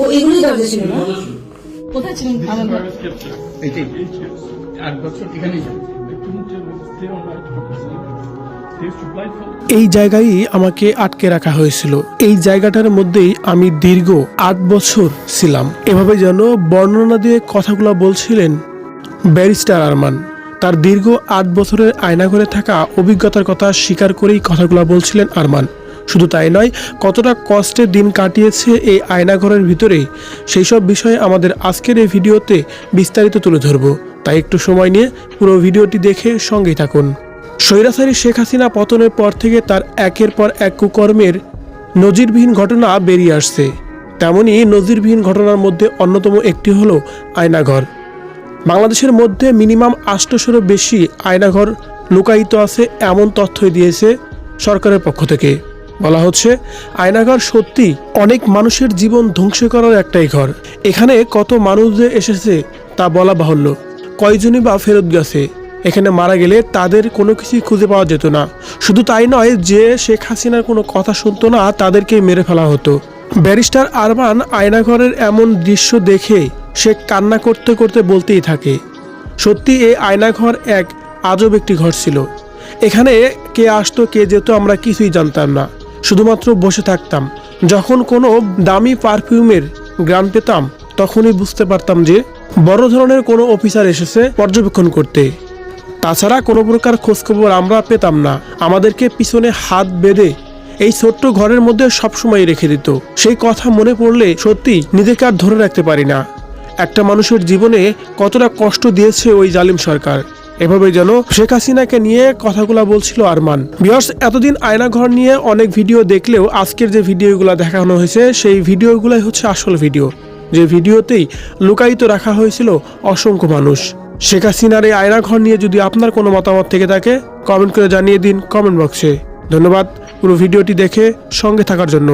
ও এগুলোই দরজা ছিল না? কোথায় ছিলেন এইটাই আট বছর এখানেই এই জায়গায় আমাকে আটকে রাখা হয়েছিল। এই জায়গাটার মধ্যেই আমি দীর্ঘ আট বছর ছিলাম। এভাবে যেন বর্ণনা দিয়ে কথাগুলো বলছিলেন ব্যারিস্টার আরমান। তার দীর্ঘ আট বছরের আয়না আয়নাঘরে থাকা অভিজ্ঞতার কথা স্বীকার করেই কথাগুলো বলছিলেন আরমান। শুধু তাই নয়, কতটা কষ্টে দিন কাটিয়েছে এই আয়নাঘরের ভিতরে, সেই সব বিষয়ে আমাদের আজকের এই ভিডিওতে বিস্তারিত তুলে ধরব। তাই একটু সময় নিয়ে পুরো ভিডিওটি দেখে সঙ্গেই থাকুন। স্বৈরাচারী শেখ হাসিনা পতনের পর থেকে তার একের পর এক কুকর্মের নজিরবিহীন ঘটনা বেরিয়ে আসছে। তেমনই নজিরবিহীন ঘটনার মধ্যে অন্যতম একটি হলো আয়নাঘর। বাংলাদেশের মধ্যে মিনিমাম আষ্টশোরও বেশি আয়নাঘর লুকায়িত আছে, এমন তথ্যই দিয়েছে সরকারের পক্ষ থেকে। বলা হচ্ছে, আয়নাঘর সত্যি অনেক মানুষের জীবন ধ্বংস করার একটাই ঘর। এখানে কত মানুষ যে এসেছে তা বলা বাহুল্য। কয়জনই বা ফেরত গেছে। এখানে মারা গেলে তাদের কোনো কিছুই খুঁজে পাওয়া যেত না। শুধু তাই নয় যে শেখ হাসিনার কোনো কথা শুনতো না তাদেরকে মেরে ফেলা হতো। ব্যারিস্টার আরমান আয়নাঘরের এমন দৃশ্য দেখে সে কান্না করতে করতে বলতেই থাকে, সত্যি এই আয়নাঘর এক আজব একটি ঘর ছিল। এখানে কে আসতো, কে যেত আমরা কিছুই জানতাম না। শুধুমাত্র বসে থাকতাম। যখন কোনো দামি পারফিউমের গ্রাম পেতাম, তখনই বুঝতে পারতাম যে বড় ধরনের কোনো অফিসার এসেছে পর্যবেক্ষণ করতে। তাছাড়া কোনো প্রকার খোঁজখবর আমরা পেতাম না। আমাদেরকে পিছনে হাত বেঁধে এই ছোট্ট ঘরের মধ্যে সবসময় রেখে দিত। সেই কথা মনে পড়লে সত্যি নিজেকে আর ধরে রাখতে পারি না। একটা মানুষের জীবনে কতটা কষ্ট দিয়েছে ওই জালিম সরকার। এভাবে যেন শেখ হাসিনাকে নিয়ে কথাগুলো বলছিল আরমান। বিয়ার্স এতদিন আয়নাঘর নিয়ে অনেক ভিডিও দেখলেও আজকের যে ভিডিওগুলো দেখানো হয়েছে, সেই ভিডিওগুলাই হচ্ছে আসল ভিডিও। যে ভিডিওতেই লুকায়িত রাখা হয়েছিল অসংখ্য মানুষ। শেখ হাসিনার এই আয়নাঘর নিয়ে যদি আপনার কোনো মতামত থেকে থাকে কমেন্ট করে জানিয়ে দিন কমেন্ট বক্সে ধন্যবাদ। পুরো ভিডিওটি দেখে সঙ্গে থাকার জন্য।